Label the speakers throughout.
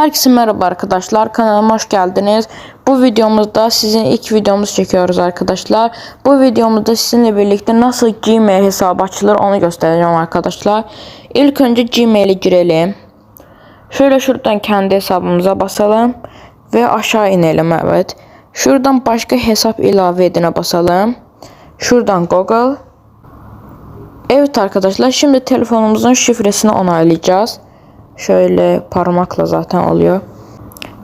Speaker 1: Herkese merhaba arkadaşlar. Kanalıma hoş geldiniz. Bu videomuzda sizin ilk videomuzu çekiyoruz arkadaşlar. Bu videomuzda sizinle birlikte nasıl Gmail hesabı açılır onu göstereceğim arkadaşlar. İlk önce Gmail'e girelim. Şöyle şuradan kendi hesabımıza basalım ve aşağı inelim evet. Şuradan başka hesap ilave edine basalım. Şuradan Google. Evet arkadaşlar şimdi telefonumuzun şifresini onaylayacağız. Şöyle parmakla zaten oluyor.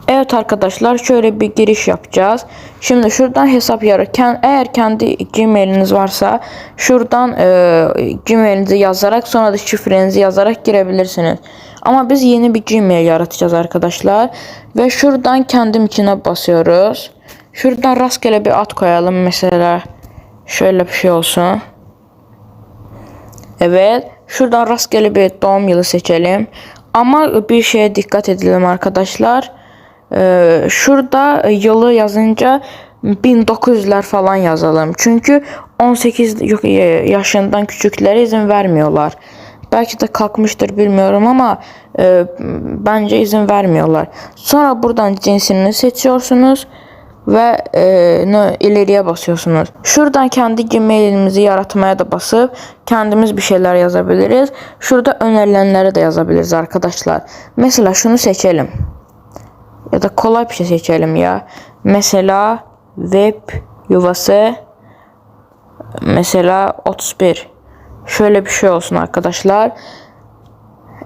Speaker 1: Evet arkadaşlar şöyle bir giriş yapacağız. Şimdi şuradan hesap yaratırken eğer kendi Gmail'iniz varsa şuradan e, Gmail'inizi yazarak sonra da şifrenizi yazarak girebilirsiniz. Ama biz yeni bir Gmail yaratacağız arkadaşlar. Ve şuradan kendim içine basıyoruz. Şuradan rastgele bir ad koyalım mesela. Şöyle bir şey olsun. Evet. Şuradan rastgele bir doğum yılı seçelim. Ama bir şeye dikkat edelim arkadaşlar. Ee, şurada yılı yazınca 1900'ler falan yazalım. Çünkü 18 yok, e, yaşından küçüklere izin vermiyorlar. Belki de kalkmıştır bilmiyorum ama e, bence izin vermiyorlar. Sonra buradan cinsini seçiyorsunuz ve e, ileriye basıyorsunuz. Şuradan kendi Gmail'imizi yaratmaya da basıp kendimiz bir şeyler yazabiliriz. Şurada önerilenleri de yazabiliriz arkadaşlar. Mesela şunu seçelim. Ya da kolay bir şey seçelim ya. Mesela web yuvası mesela 31. Şöyle bir şey olsun arkadaşlar.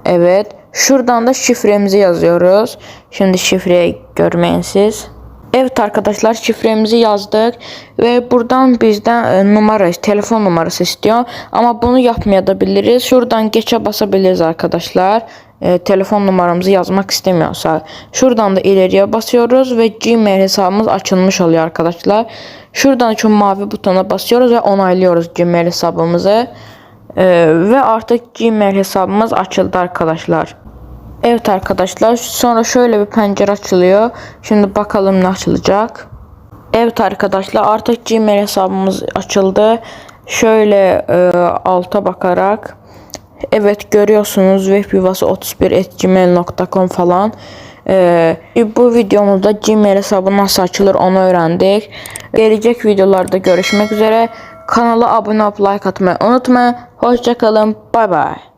Speaker 1: Evet. Şuradan da şifremizi yazıyoruz. Şimdi şifreyi görmeyin siz. Evet arkadaşlar şifremizi yazdık ve buradan bizden e, numara, telefon numarası istiyor. Ama bunu yapmayabiliriz. Şuradan geçe basabiliriz arkadaşlar. E, telefon numaramızı yazmak istemiyorsa. Şuradan da ileriye basıyoruz ve Gmail hesabımız açılmış oluyor arkadaşlar. Şuradan şu mavi butona basıyoruz ve onaylıyoruz Gmail hesabımızı. E, ve artık Gmail hesabımız açıldı arkadaşlar. Evet arkadaşlar sonra şöyle bir pencere açılıyor. Şimdi bakalım ne açılacak. Evet arkadaşlar artık Gmail hesabımız açıldı. Şöyle e, alta bakarak Evet görüyorsunuz web yuvası 31 falan. Ee, bu videomuzda Gmail hesabı nasıl açılır onu öğrendik. Gelecek videolarda görüşmek üzere. Kanala abone olup like atmayı unutmayın. Hoşçakalın. Bay bay.